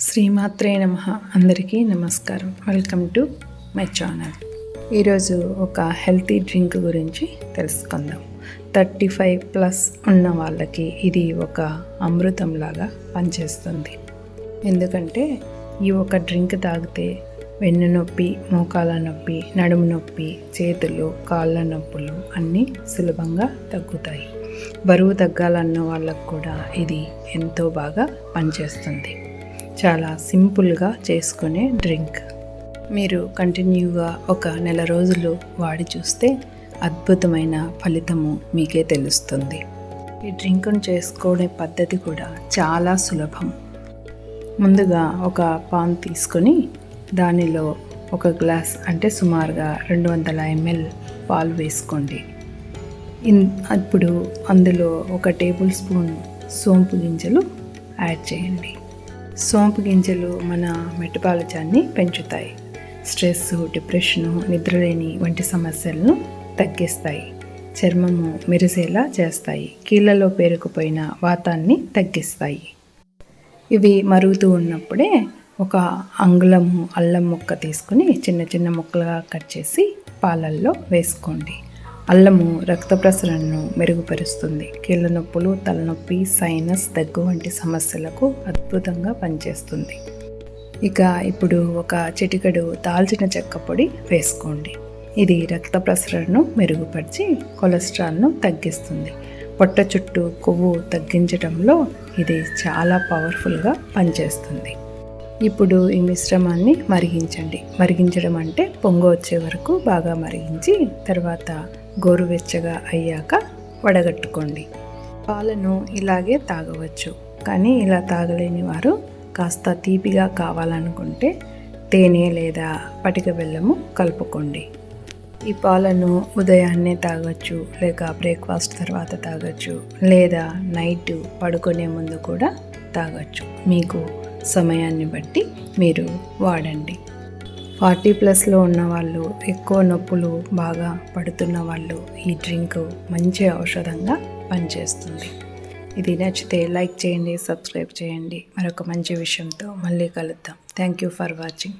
శ్రీమాత్రే నమ. అందరికీ నమస్కారం. వెల్కమ్ టు మై ఛానల్ ఈరోజు ఒక హెల్తీ డ్రింక్ గురించి తెలుసుకుందాం. థర్టీ ఫైవ్ ప్లస్ ఉన్న వాళ్ళకి ఇది ఒక అమృతంలాగా పనిచేస్తుంది. ఎందుకంటే ఈ ఒక డ్రింక్ తాగితే వెన్ను నొప్పి మోకాల నొప్పి నడుము నొప్పి చేతులు కాళ్ళ నొప్పులు అన్నీ సులభంగా తగ్గుతాయి. బరువు తగ్గాలన్న వాళ్ళకు కూడా ఇది ఎంతో బాగా పనిచేస్తుంది. చాలా సింపుల్గా చేసుకునే డ్రింక్. మీరు కంటిన్యూగా ఒక నెల రోజులు వాడి చూస్తే అద్భుతమైన ఫలితము మీకే తెలుస్తుంది. ఈ డ్రింక్ను చేసుకునే పద్ధతి కూడా చాలా సులభం. ముందుగా ఒక పాన్ తీసుకొని దానిలో ఒక గ్లాస్ అంటే సుమారుగా రెండు వందల ఎంఎల్ పాలు వేసుకోండి. ఇన్ ఇప్పుడు అందులో ఒక టేబుల్ స్పూన్ సోంపు గింజలు యాడ్ చేయండి. సోంపు గింజలు మన మెటబాలిజాన్ని పెంచుతాయి. స్ట్రెస్ డిప్రెషను నిద్రలేని వంటి సమస్యలను తగ్గిస్తాయి. చర్మము మెరిసేలా చేస్తాయి. కీళ్ళలో పేరుకుపోయిన వాతాన్ని తగ్గిస్తాయి. ఇవి మరుగుతూ ఉన్నప్పుడే ఒక అంగుళము అల్లం ముక్క తీసుకుని చిన్న చిన్న ముక్కలుగా కట్ చేసి పాలల్లో వేసుకోండి. అల్లము రక్త ప్రసరణను మెరుగుపరుస్తుంది. కీళ్ళ నొప్పులు తలనొప్పి సైనస్ దగ్గు వంటి సమస్యలకు అద్భుతంగా పనిచేస్తుంది. ఇక ఇప్పుడు ఒక చిటికడు దాల్చిన చెక్క పొడి వేసుకోండి. ఇది రక్త ప్రసరణను మెరుగుపరిచి కొలెస్ట్రాల్ను తగ్గిస్తుంది. పొట్ట చుట్టూ కొవ్వు తగ్గించడంలో ఇది చాలా పవర్ఫుల్గా పనిచేస్తుంది. ఇప్పుడు ఈ మిశ్రమాన్ని మరిగించండి. మరిగించడం అంటే పొంగు వచ్చే వరకు బాగా మరిగించి తర్వాత గోరువెచ్చగా అయ్యాక వడగట్టుకోండి. పాలను ఇలాగే తాగవచ్చు. కానీ ఇలా తాగలేని వారు కాస్త తీపిగా కావాలనుకుంటే తేనె లేదా పటిక బెల్లము కలుపుకోండి. ఈ పాలను ఉదయాన్నే తాగొచ్చు లేక బ్రేక్ఫాస్ట్ తర్వాత తాగొచ్చు లేదా నైట్ పడుకునే ముందు కూడా తాగొచ్చు. మీకు సమయాన్ని బట్టి మీరు వాడండి. ఫార్టీ ప్లస్లో ఉన్న వాళ్ళు ఎక్కువ నొప్పులు బాగా పడుతున్న వాళ్ళు ఈ డ్రింక్ మంచి ఔషధంగా పనిచేస్తుంది. ఇది నచ్చితే లైక్ చేయండి సబ్స్క్రైబ్ చేయండి. మరొక మంచి విషయంతో మళ్ళీ కలుద్దాం. Thank you for watching.